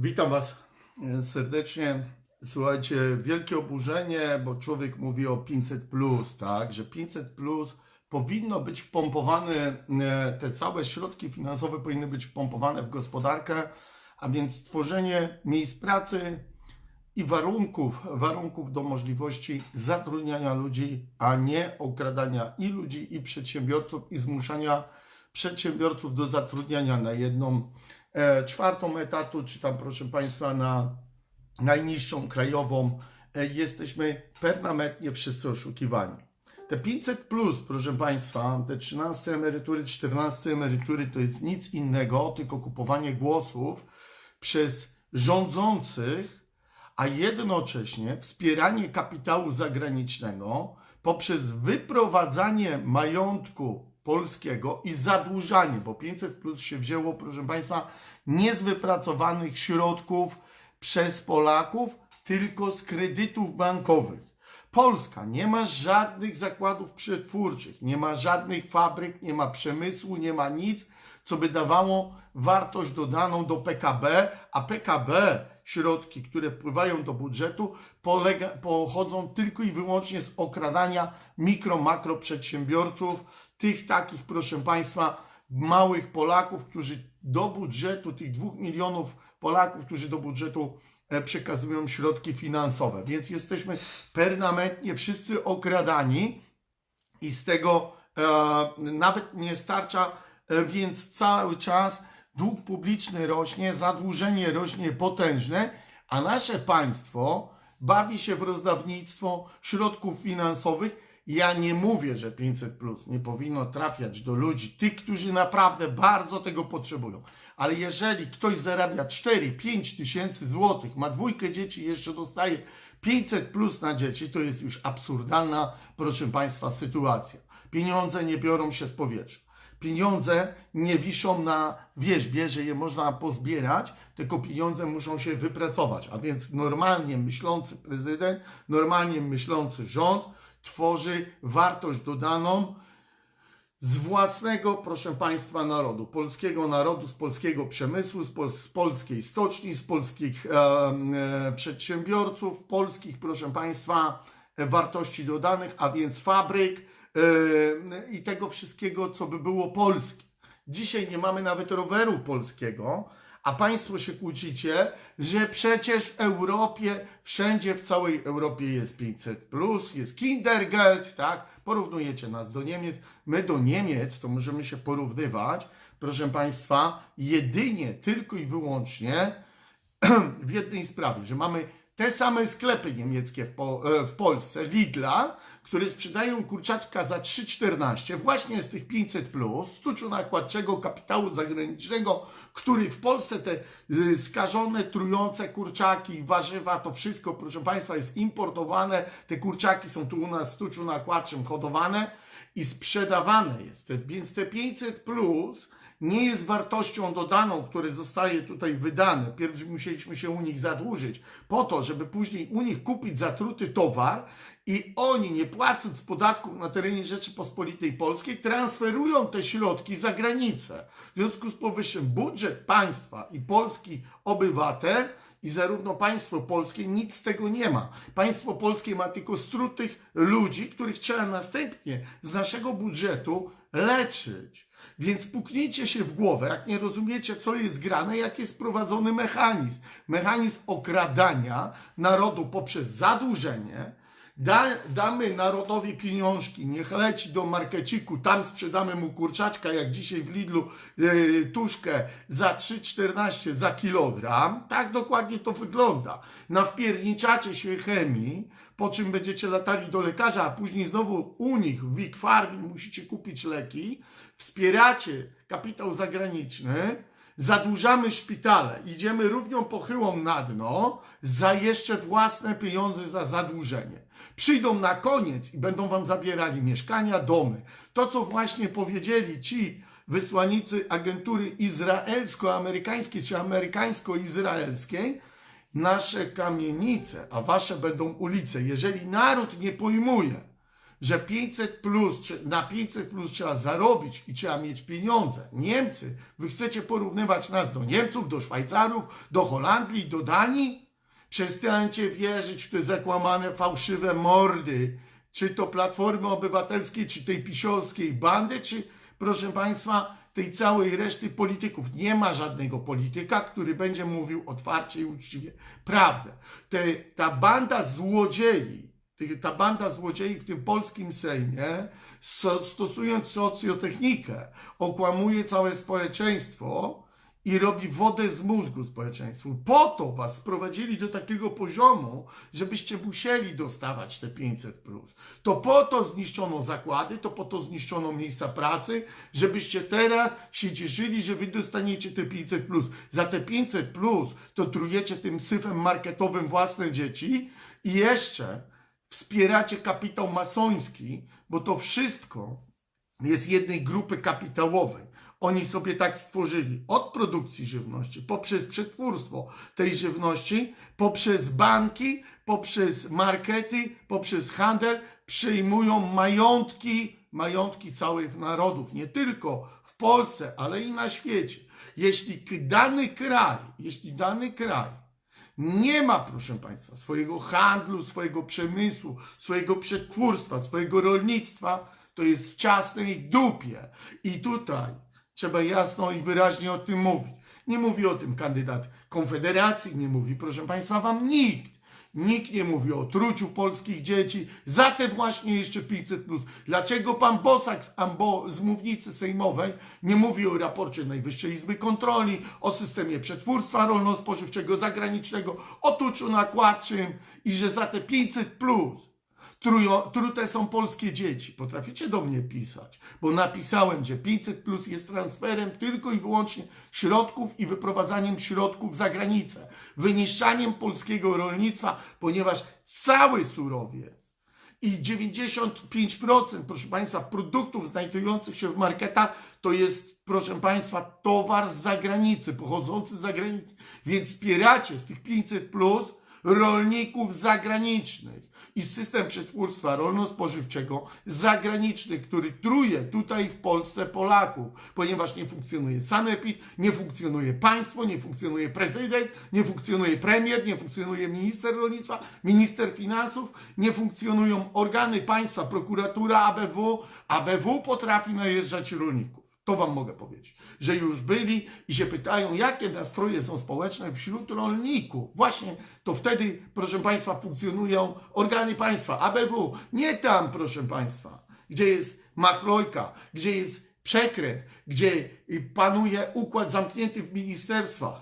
Witam Was e, serdecznie. Słuchajcie, wielkie oburzenie, bo człowiek mówi o 500, tak? Że 500 powinno być wpompowane, e, te całe środki finansowe powinny być wpompowane w gospodarkę, a więc stworzenie miejsc pracy i warunków, warunków do możliwości zatrudniania ludzi, a nie okradania i ludzi, i przedsiębiorców, i zmuszania przedsiębiorców do zatrudniania na jedną czwartą etatu, czy tam, proszę Państwa, na najniższą krajową. E, jesteśmy permanentnie wszyscy oszukiwani. Te 500 plus, proszę Państwa, te 13 emerytury, 14 emerytury to jest nic innego, tylko kupowanie głosów przez rządzących, a jednocześnie wspieranie kapitału zagranicznego poprzez wyprowadzanie majątku polskiego i zadłużanie, bo 500 plus się wzięło, proszę Państwa, nie z wypracowanych środków przez Polaków, tylko z kredytów bankowych. Polska nie ma żadnych zakładów przetwórczych, nie ma żadnych fabryk, nie ma przemysłu, nie ma nic, co by dawało wartość dodaną do PKB, a PKB, środki, które wpływają do budżetu, polega, pochodzą tylko i wyłącznie z okradania mikro, makro przedsiębiorców, tych takich, proszę Państwa, małych Polaków, którzy do budżetu, tych dwóch milionów Polaków, którzy do budżetu e, przekazują środki finansowe. Więc jesteśmy permanentnie wszyscy okradani i z tego e, nawet nie starcza, e, więc cały czas dług publiczny rośnie, zadłużenie rośnie potężne, a nasze państwo bawi się w rozdawnictwo środków finansowych. Ja nie mówię, że 500 plus nie powinno trafiać do ludzi, tych, którzy naprawdę bardzo tego potrzebują. Ale jeżeli ktoś zarabia 4-5 tysięcy złotych, ma dwójkę dzieci i jeszcze dostaje 500 plus na dzieci, to jest już absurdalna, proszę Państwa, sytuacja. Pieniądze nie biorą się z powietrza. Pieniądze nie wiszą na wierzbie, że je można pozbierać, tylko pieniądze muszą się wypracować. A więc normalnie myślący prezydent, normalnie myślący rząd tworzy wartość dodaną z własnego, proszę Państwa, narodu, polskiego narodu, z polskiego przemysłu, z, pol z polskiej stoczni, z polskich e, e, przedsiębiorców, polskich, proszę Państwa, e, wartości dodanych, a więc fabryk e, i tego wszystkiego, co by było polskie. Dzisiaj nie mamy nawet roweru polskiego, a Państwo się kłócicie, że przecież w Europie, wszędzie w całej Europie jest 500, plus, jest Kindergeld, tak? Porównujecie nas do Niemiec. My do Niemiec to możemy się porównywać, proszę Państwa, jedynie, tylko i wyłącznie w jednej sprawie, że mamy te same sklepy niemieckie w, po, e, w Polsce, Lidla, które sprzedają kurczaczka za 3,14 właśnie z tych 500 plus, stuczu nakładczego kapitału zagranicznego, który w Polsce te y, skażone, trujące kurczaki, warzywa, to wszystko, proszę Państwa, jest importowane. Te kurczaki są tu u nas w stuczu nakładczym hodowane i sprzedawane jest. Więc te 500 plus nie jest wartością dodaną, które zostaje tutaj wydane. Pierw musieliśmy się u nich zadłużyć po to, żeby później u nich kupić zatruty towar i oni, nie płacąc podatków na terenie Rzeczypospolitej Polskiej, transferują te środki za granicę. W związku z powyższym budżet państwa i polski obywatel i zarówno państwo polskie nic z tego nie ma. Państwo polskie ma tylko strutych ludzi, których trzeba następnie z naszego budżetu leczyć. Więc puknijcie się w głowę, jak nie rozumiecie, co jest grane, jak jest prowadzony mechanizm. Mechanizm okradania narodu poprzez zadłużenie, Da, damy narodowi pieniążki, niech leci do markeciku, tam sprzedamy mu kurczaczka, jak dzisiaj w Lidlu e, tuszkę za 3,14 za kilogram. Tak dokładnie to wygląda. Nawpierniczacie się chemii, po czym będziecie latali do lekarza, a później znowu u nich w Big Farmie musicie kupić leki, wspieracie kapitał zagraniczny, zadłużamy szpitale, idziemy równią pochyłą na dno za jeszcze własne pieniądze za zadłużenie. Przyjdą na koniec i będą wam zabierali mieszkania, domy. To, co właśnie powiedzieli ci wysłannicy agentury izraelsko-amerykańskiej czy amerykańsko-izraelskiej, nasze kamienice, a wasze będą ulice. Jeżeli naród nie pojmuje, że 500 plus, na 500 plus trzeba zarobić i trzeba mieć pieniądze. Niemcy, wy chcecie porównywać nas do Niemców, do Szwajcarów, do Holandii, do Danii? Przestańcie wierzyć w te zakłamane, fałszywe mordy, czy to Platformy Obywatelskiej, czy tej pisiolskiej bandy, czy proszę Państwa, tej całej reszty polityków. Nie ma żadnego polityka, który będzie mówił otwarcie i uczciwie prawdę. Te, ta banda złodziei, ta banda złodziei w tym polskim Sejmie, stosując socjotechnikę, okłamuje całe społeczeństwo i robi wodę z mózgu społeczeństwu. Po to was sprowadzili do takiego poziomu, żebyście musieli dostawać te 500 plus. To po to zniszczono zakłady, to po to zniszczono miejsca pracy, żebyście teraz się cieszyli, że wy dostaniecie te 500 plus. Za te 500 plus to trujecie tym syfem marketowym własne dzieci i jeszcze wspieracie kapitał masoński, bo to wszystko jest jednej grupy kapitałowej. Oni sobie tak stworzyli od produkcji żywności, poprzez przetwórstwo tej żywności, poprzez banki, poprzez markety, poprzez handel, przyjmują majątki, majątki całych narodów, nie tylko w Polsce, ale i na świecie. Jeśli dany kraj, jeśli dany kraj nie ma, proszę Państwa, swojego handlu, swojego przemysłu, swojego przetwórstwa, swojego rolnictwa, to jest w ciasnej dupie. I tutaj trzeba jasno i wyraźnie o tym mówić. Nie mówi o tym kandydat Konfederacji, nie mówi, proszę Państwa, Wam nikt. Nikt nie mówi o truciu polskich dzieci, za te właśnie jeszcze 500 plus. Dlaczego pan Bosak z, ambo, z mównicy sejmowej nie mówi o raporcie Najwyższej Izby Kontroli, o systemie przetwórstwa rolno-spożywczego zagranicznego, o tuczu nakładczym i że za te 500 plus trujo, trute są polskie dzieci. Potraficie do mnie pisać, bo napisałem, że 500 plus jest transferem tylko i wyłącznie środków i wyprowadzaniem środków za granicę, wyniszczaniem polskiego rolnictwa, ponieważ cały surowiec i 95%, proszę Państwa, produktów znajdujących się w marketach to jest, proszę Państwa, towar z zagranicy, pochodzący z zagranicy. Więc wspieracie z tych 500 plus rolników zagranicznych i system przetwórstwa rolno-spożywczego zagraniczny, który truje tutaj w Polsce Polaków, ponieważ nie funkcjonuje sanepid, nie funkcjonuje państwo, nie funkcjonuje prezydent, nie funkcjonuje premier, nie funkcjonuje minister rolnictwa, minister finansów, nie funkcjonują organy państwa, prokuratura, ABW. ABW potrafi najeżdżać rolników. To wam mogę powiedzieć, że już byli i się pytają, jakie nastroje są społeczne wśród rolników. Właśnie to wtedy, proszę Państwa, funkcjonują organy państwa, ABW. Nie tam, proszę Państwa, gdzie jest machlojka, gdzie jest przekręt, gdzie panuje układ zamknięty w ministerstwach.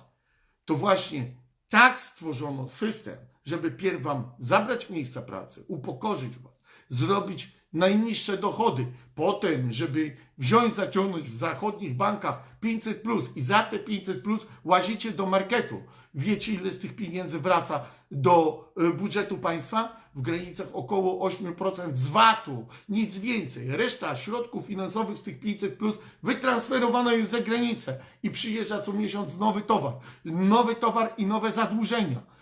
To właśnie tak stworzono system, żeby pierw wam zabrać miejsca pracy, upokorzyć was, zrobić najniższe dochody, potem, żeby wziąć, zaciągnąć w zachodnich bankach 500 plus i za te 500 plus łazicie do marketu. Wiecie, ile z tych pieniędzy wraca do y, budżetu państwa? W granicach około 8% z VAT-u, nic więcej. Reszta środków finansowych z tych 500 plus wytransferowana jest za granicę i przyjeżdża co miesiąc nowy towar. Nowy towar i nowe zadłużenia.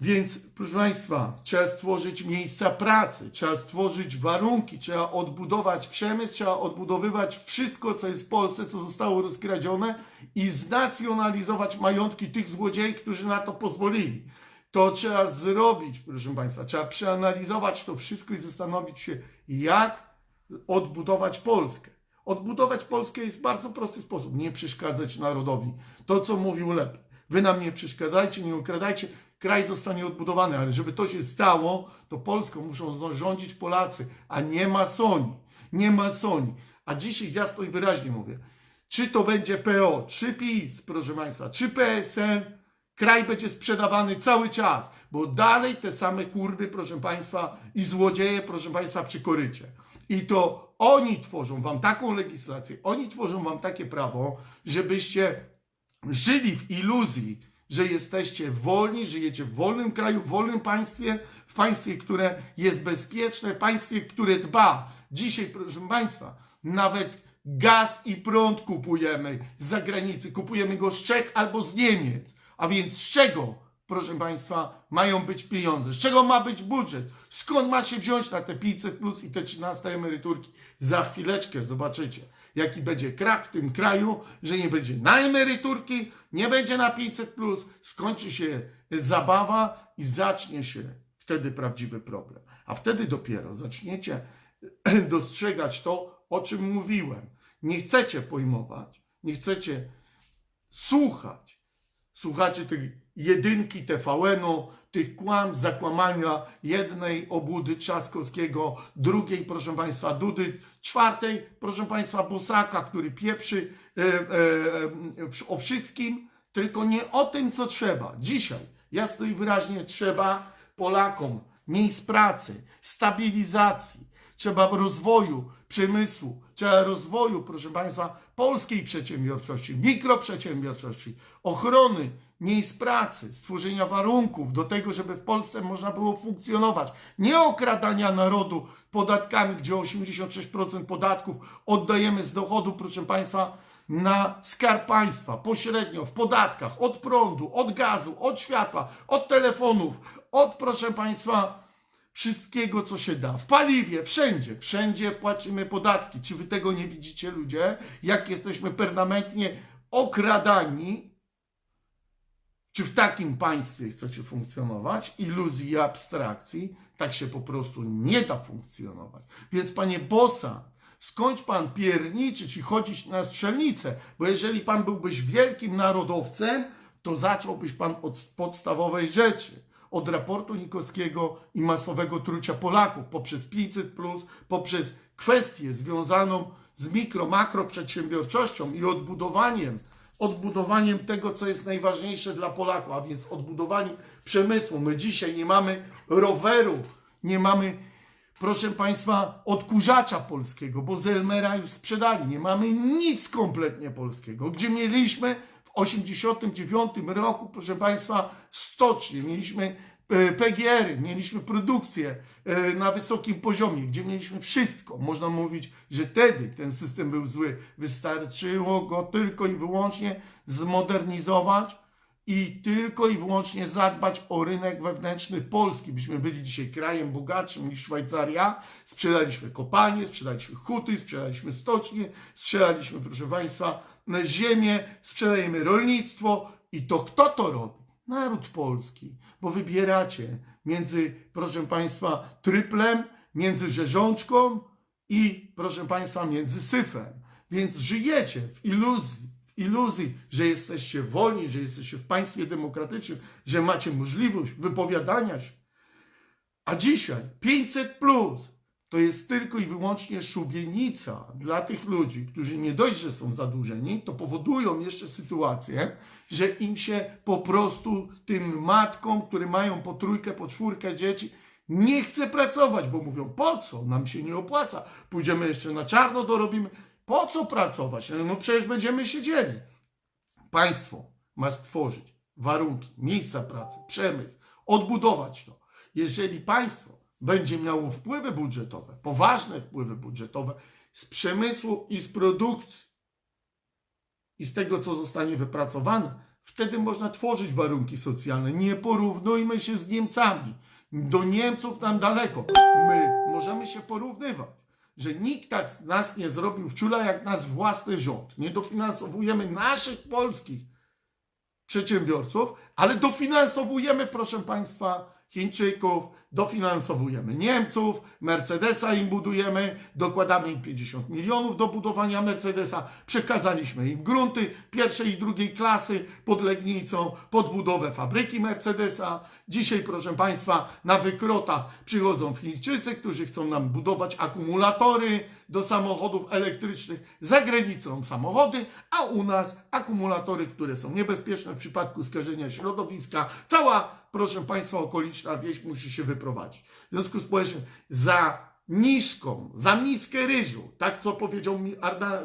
Więc, proszę Państwa, trzeba stworzyć miejsca pracy, trzeba stworzyć warunki, trzeba odbudować przemysł, trzeba odbudowywać wszystko, co jest w Polsce, co zostało rozkradzione i znacjonalizować majątki tych złodziei, którzy na to pozwolili. To trzeba zrobić, proszę Państwa. Trzeba przeanalizować to wszystko i zastanowić się, jak odbudować Polskę. Odbudować Polskę jest w bardzo prosty sposób. Nie przeszkadzać narodowi. To, co mówił Lep. Wy nam nie przeszkadzajcie, nie ukradajcie. Kraj zostanie odbudowany, ale żeby to się stało, to Polską muszą rządzić Polacy, a nie masoni. Nie masoni. A dzisiaj jasno i wyraźnie mówię, czy to będzie PO, czy PiS, proszę Państwa, czy PSN, kraj będzie sprzedawany cały czas, bo dalej te same kurwy, proszę Państwa, i złodzieje, proszę Państwa, przy korycie. I to oni tworzą Wam taką legislację, oni tworzą Wam takie prawo, żebyście żyli w iluzji, że jesteście wolni, żyjecie w wolnym kraju, w wolnym państwie, w państwie, które jest bezpieczne, państwie, które dba. Dzisiaj, proszę Państwa, nawet gaz i prąd kupujemy z zagranicy, kupujemy go z Czech albo z Niemiec. A więc z czego proszę Państwa, mają być pieniądze? Z czego ma być budżet? Skąd ma się wziąć na te 500 plus i te 13 emeryturki? Za chwileczkę zobaczycie, jaki będzie krak w tym kraju, że nie będzie na emeryturki, nie będzie na 500 plus, skończy się zabawa i zacznie się wtedy prawdziwy problem. A wtedy dopiero zaczniecie dostrzegać to, o czym mówiłem. Nie chcecie pojmować, nie chcecie słuchać. Słuchacie tych jedynki TVN-u, tych kłam, zakłamania jednej obłudy Trzaskowskiego, drugiej, proszę Państwa, Dudy, czwartej, proszę Państwa, Bosaka, który pieprzy e, e, e, o wszystkim, tylko nie o tym, co trzeba. Dzisiaj, jasno i wyraźnie, trzeba Polakom miejsc pracy, stabilizacji, trzeba rozwoju przemysłu, trzeba rozwoju, proszę Państwa, polskiej przedsiębiorczości, mikroprzedsiębiorczości, ochrony miejsc pracy, stworzenia warunków do tego, żeby w Polsce można było funkcjonować. Nie okradania narodu podatkami, gdzie 86% podatków oddajemy z dochodu, proszę Państwa, na skarb państwa, pośrednio w podatkach, od prądu, od gazu, od światła, od telefonów, od, proszę Państwa, wszystkiego, co się da. W paliwie, wszędzie, wszędzie płacimy podatki. Czy wy tego nie widzicie, ludzie? Jak jesteśmy permanentnie okradani? Czy w takim państwie chcecie funkcjonować? Iluzji i abstrakcji? Tak się po prostu nie da funkcjonować. Więc, panie Bosa, skończ pan pierniczyć i chodzić na strzelnicę, bo jeżeli pan byłbyś wielkim narodowcem, to zacząłbyś pan od podstawowej rzeczy od raportu Nikowskiego i masowego trucia Polaków poprzez 500, poprzez kwestię związaną z mikro, makro przedsiębiorczością i odbudowaniem, odbudowaniem tego, co jest najważniejsze dla Polaków, a więc odbudowaniem przemysłu. My dzisiaj nie mamy roweru, nie mamy, proszę Państwa, odkurzacza polskiego, bo Zelmera już sprzedali. Nie mamy nic kompletnie polskiego, gdzie mieliśmy 89 roku, proszę Państwa, stocznie, mieliśmy e, PGR, mieliśmy produkcję e, na wysokim poziomie, gdzie mieliśmy wszystko. Można mówić, że wtedy ten system był zły. Wystarczyło go tylko i wyłącznie zmodernizować i tylko i wyłącznie zadbać o rynek wewnętrzny Polski. Byśmy byli dzisiaj krajem bogatszym niż Szwajcaria. Sprzedaliśmy kopalnie, sprzedaliśmy huty, sprzedaliśmy stocznie, sprzedaliśmy, proszę Państwa, ziemię, sprzedajemy rolnictwo i to kto to robi? Naród polski, bo wybieracie między, proszę Państwa, tryplem, między rzeżączką i, proszę Państwa, między syfem. Więc żyjecie w iluzji, w iluzji, że jesteście wolni, że jesteście w państwie demokratycznym, że macie możliwość wypowiadania się. A dzisiaj 500 plus to jest tylko i wyłącznie szubienica dla tych ludzi, którzy nie dość, że są zadłużeni, to powodują jeszcze sytuację, że im się po prostu tym matkom, które mają po trójkę, po czwórkę dzieci, nie chce pracować, bo mówią, po co? Nam się nie opłaca. Pójdziemy jeszcze na czarno, dorobimy. Po co pracować? No przecież będziemy siedzieli. Państwo ma stworzyć warunki, miejsca pracy, przemysł, odbudować to. Jeżeli państwo będzie miało wpływy budżetowe, poważne wpływy budżetowe z przemysłu i z produkcji i z tego, co zostanie wypracowane, wtedy można tworzyć warunki socjalne. Nie porównujmy się z Niemcami. Do Niemców nam daleko. My możemy się porównywać, że nikt tak nas nie zrobił wczula jak nas własny rząd. Nie dofinansowujemy naszych polskich przedsiębiorców, ale dofinansowujemy, proszę Państwa, Chińczyków, dofinansowujemy Niemców, Mercedesa im budujemy, dokładamy im 50 milionów do budowania Mercedesa, przekazaliśmy im grunty pierwszej i drugiej klasy pod Legnicą, pod budowę fabryki Mercedesa. Dzisiaj, proszę Państwa, na wykrotach przychodzą Chińczycy, którzy chcą nam budować akumulatory do samochodów elektrycznych, za granicą samochody, a u nas akumulatory, które są niebezpieczne w przypadku skażenia środowiska. Cała proszę Państwa, okoliczna wieś musi się wyprowadzić. W związku z powyższym za niską, za miskę ryżu, tak co powiedział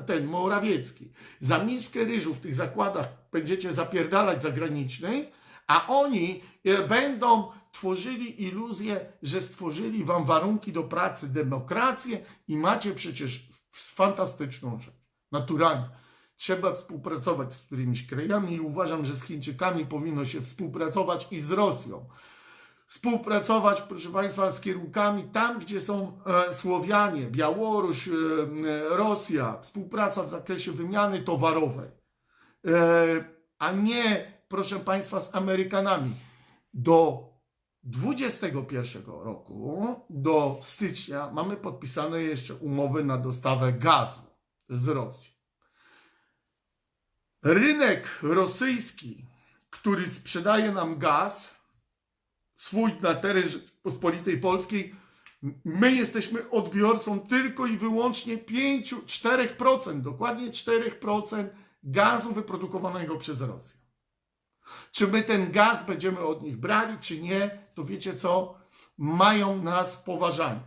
ten Morawiecki, za miskę ryżu w tych zakładach będziecie zapierdalać zagranicznych, a oni e, będą tworzyli iluzję, że stworzyli wam warunki do pracy, demokrację i macie przecież fantastyczną rzecz. Naturalnie. Trzeba współpracować z którymiś krajami i uważam, że z Chińczykami powinno się współpracować i z Rosją. Współpracować, proszę Państwa, z kierunkami tam, gdzie są e, Słowianie, Białoruś, e, e, Rosja, współpraca w zakresie wymiany towarowej, a nie, proszę Państwa, z Amerykanami. Do 2021 roku, do stycznia, mamy podpisane jeszcze umowy na dostawę gazu z Rosji. Rynek rosyjski, który sprzedaje nam gaz, swój na teren Rzeczypospolitej Polskiej, my jesteśmy odbiorcą tylko i wyłącznie 5-4%, dokładnie 4% gazu wyprodukowanego przez Rosję. Czy my ten gaz będziemy od nich brali, czy nie, to wiecie co? Mają nas w poważaniu.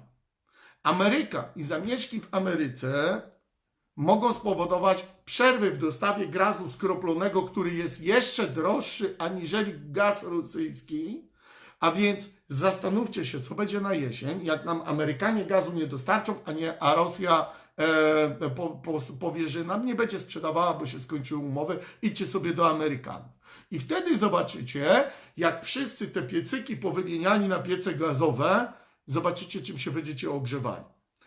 Ameryka i zamieszki w Ameryce mogą spowodować przerwy w dostawie gazu skroplonego, który jest jeszcze droższy aniżeli gaz rosyjski. A więc zastanówcie się, co będzie na jesień, jak nam Amerykanie gazu nie dostarczą, a, nie, a Rosja e, po, po, powie, że nam nie będzie sprzedawała, bo się skończyły umowy, idźcie sobie do Amerykanów. I wtedy zobaczycie, jak wszyscy te piecyki powymieniali na piece gazowe, zobaczycie, czym się będziecie ogrzewali.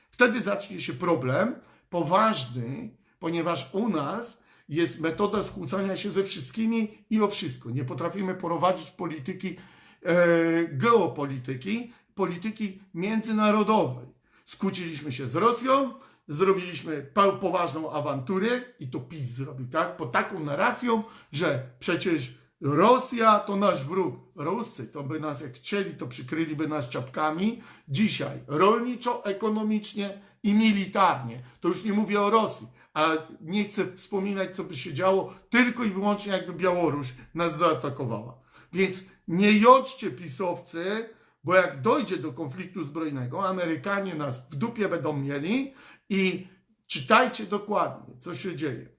Wtedy zacznie się problem poważny, ponieważ u nas jest metoda skłócania się ze wszystkimi i o wszystko. Nie potrafimy prowadzić polityki, e, geopolityki, polityki międzynarodowej. Skłóciliśmy się z Rosją, zrobiliśmy poważną awanturę i to PiS zrobił, tak? Pod taką narracją, że przecież Rosja to nasz wróg. Ruscy to by nas, jak chcieli, to przykryliby nas czapkami. Dzisiaj rolniczo, ekonomicznie i militarnie. To już nie mówię o Rosji. A nie chcę wspominać, co by się działo, tylko i wyłącznie jakby Białoruś nas zaatakowała. Więc nie jodźcie pisowcy, bo jak dojdzie do konfliktu zbrojnego, Amerykanie nas w dupie będą mieli i czytajcie dokładnie, co się dzieje.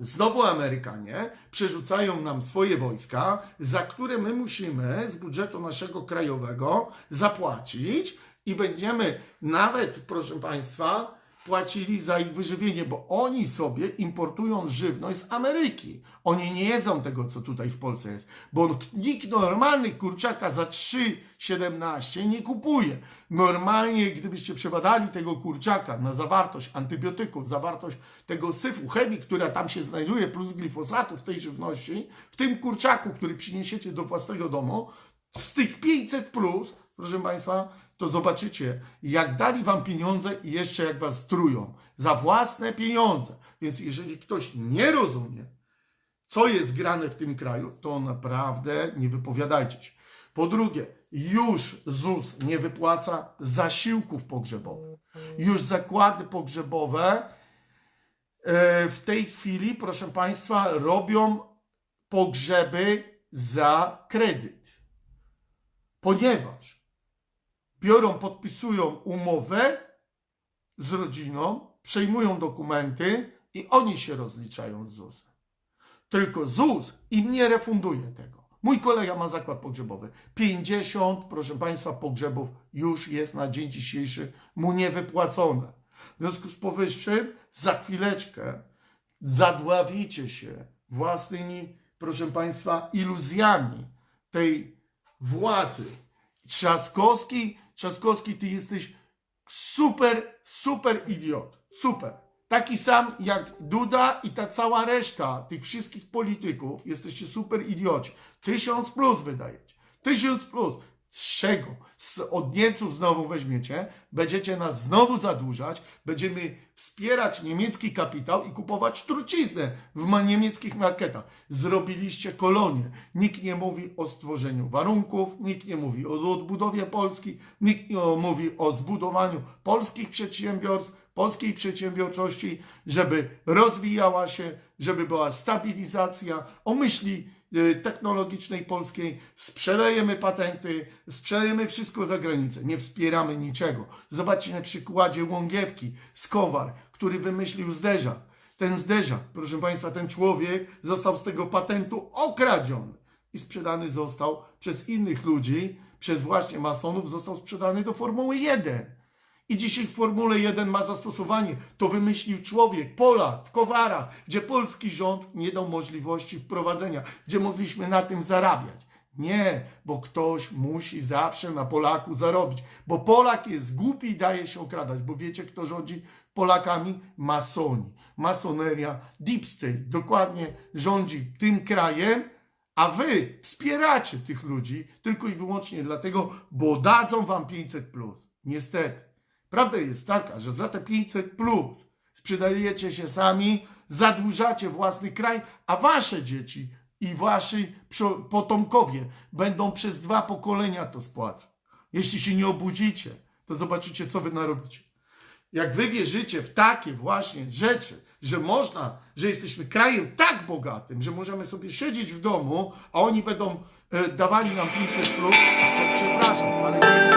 Znowu Amerykanie przerzucają nam swoje wojska, za które my musimy z budżetu naszego krajowego zapłacić i będziemy nawet, proszę Państwa, płacili za ich wyżywienie, bo oni sobie importują żywność z Ameryki. Oni nie jedzą tego, co tutaj w Polsce jest, bo nikt normalny kurczaka za 3,17 nie kupuje. Normalnie, gdybyście przebadali tego kurczaka na zawartość antybiotyków, zawartość tego syfu, chemii, która tam się znajduje, plus glifosatu w tej żywności, w tym kurczaku, który przyniesiecie do własnego domu, z tych 500 plus, proszę Państwa, to zobaczycie, jak dali wam pieniądze i jeszcze jak was trują. Za własne pieniądze. Więc jeżeli ktoś nie rozumie, co jest grane w tym kraju, to naprawdę nie wypowiadajcie się. Po drugie, już ZUS nie wypłaca zasiłków pogrzebowych. Już zakłady pogrzebowe e, w tej chwili, proszę Państwa, robią pogrzeby za kredyt. Ponieważ biorą, podpisują umowę z rodziną, przejmują dokumenty i oni się rozliczają z ZUS-em. Tylko ZUS im nie refunduje tego. Mój kolega ma zakład pogrzebowy. 50, proszę Państwa, pogrzebów już jest na dzień dzisiejszy mu niewypłacone. W związku z powyższym za chwileczkę zadławicie się własnymi, proszę Państwa, iluzjami tej władzy. Trzaskowski, Trzaskowski, ty jesteś super, super idiot. Super. Taki sam jak Duda i ta cała reszta tych wszystkich polityków. Jesteście super idioci. Tysiąc plus wydajecie. Tysiąc plus. Z czego? Z, od Niemców znowu weźmiecie, będziecie nas znowu zadłużać, będziemy wspierać niemiecki kapitał i kupować truciznę w niemieckich marketach. Zrobiliście kolonię. Nikt nie mówi o stworzeniu warunków, nikt nie mówi o odbudowie Polski, nikt nie mówi o zbudowaniu polskich przedsiębiorstw, polskiej przedsiębiorczości, żeby rozwijała się, żeby była stabilizacja, o myśli technologicznej polskiej, sprzedajemy patenty, sprzedajemy wszystko za granicę, nie wspieramy niczego. Zobaczcie na przykładzie Łągiewki, Skowar, który wymyślił zderzak. Ten zderzak, proszę Państwa, ten człowiek został z tego patentu okradziony i sprzedany został przez innych ludzi, przez właśnie masonów, został sprzedany do Formuły 1. I dzisiaj w Formule 1 ma zastosowanie. To wymyślił człowiek, Polak, w Kowarach, gdzie polski rząd nie dał możliwości wprowadzenia, gdzie mogliśmy na tym zarabiać. Nie, bo ktoś musi zawsze na Polaku zarobić. Bo Polak jest głupi i daje się okradać. Bo wiecie, kto rządzi Polakami? Masoni. Masoneria, Deep State dokładnie rządzi tym krajem, a wy wspieracie tych ludzi tylko i wyłącznie dlatego, bo dadzą wam 500. Niestety. Prawda jest taka, że za te 500 plus sprzedajecie się sami, zadłużacie własny kraj, a wasze dzieci i wasi potomkowie będą przez dwa pokolenia to spłacać. Jeśli się nie obudzicie, to zobaczycie, co wy narobicie. Jak wy wierzycie w takie właśnie rzeczy, że można, że jesteśmy krajem tak bogatym, że możemy sobie siedzieć w domu, a oni będą e, dawali nam 500 plus, to przepraszam, ale nie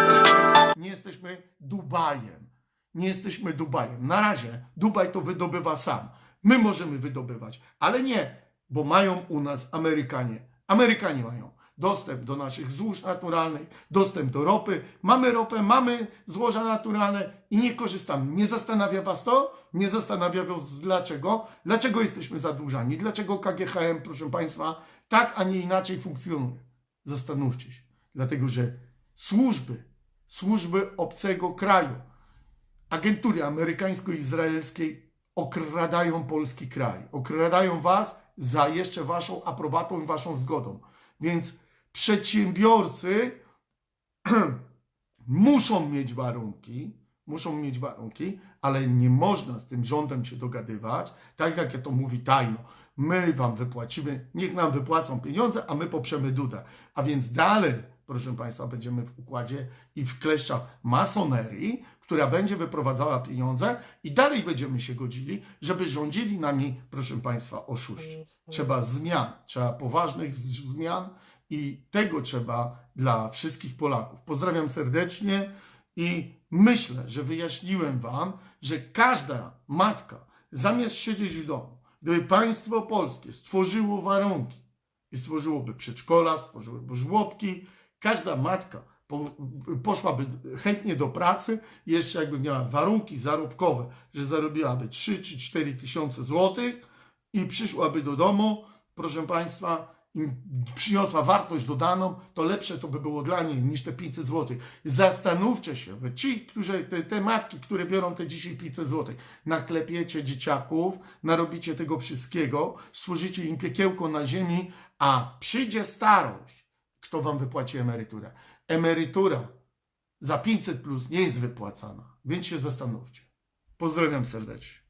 jesteśmy, Dubajem. Nie jesteśmy Dubajem. Na razie Dubaj to wydobywa sam. My możemy wydobywać, ale nie, bo mają u nas Amerykanie. Amerykanie mają dostęp do naszych złóż naturalnych, dostęp do ropy. Mamy ropę, mamy złoża naturalne i nie korzystamy. Nie zastanawia Was to? Nie zastanawia Was dlaczego? Dlaczego jesteśmy zadłużani? Dlaczego KGHM, proszę Państwa, tak, a nie inaczej funkcjonuje? Zastanówcie się. Dlatego, że służby, służby obcego kraju, agentury amerykańsko-izraelskiej okradają polski kraj. Okradają was za jeszcze waszą aprobatą i waszą zgodą. Więc przedsiębiorcy muszą mieć warunki, muszą mieć warunki, ale nie można z tym rządem się dogadywać, tak jak ja to mówi tajno. My wam wypłacimy, niech nam wypłacą pieniądze, a my poprzemy Dudę. A więc dalej, proszę Państwa, będziemy w układzie i w kleszczach masonerii, która będzie wyprowadzała pieniądze i dalej będziemy się godzili, żeby rządzili nami, proszę Państwa, oszuści. Trzeba zmian, trzeba poważnych zmian i tego trzeba dla wszystkich Polaków. Pozdrawiam serdecznie i myślę, że wyjaśniłem Wam, że każda matka zamiast siedzieć w domu, gdyby państwo polskie stworzyło warunki i stworzyłoby przedszkola, stworzyłoby żłobki, każda matka po, poszłaby chętnie do pracy, jeszcze jakby miała warunki zarobkowe, że zarobiłaby 3 czy 4 tysiące złotych i przyszłaby do domu, proszę Państwa, przyniosła wartość dodaną, to lepsze to by było dla niej niż te 500 zł. Zastanówcie się, ci, którzy, te, te matki, które biorą te dzisiaj 500 zł, naklepiecie dzieciaków, narobicie tego wszystkiego, stworzycie im piekiełko na ziemi, a przyjdzie starość, kto wam wypłaci emeryturę? Emerytura za 500 plus nie jest wypłacana, więc się zastanówcie. Pozdrawiam serdecznie.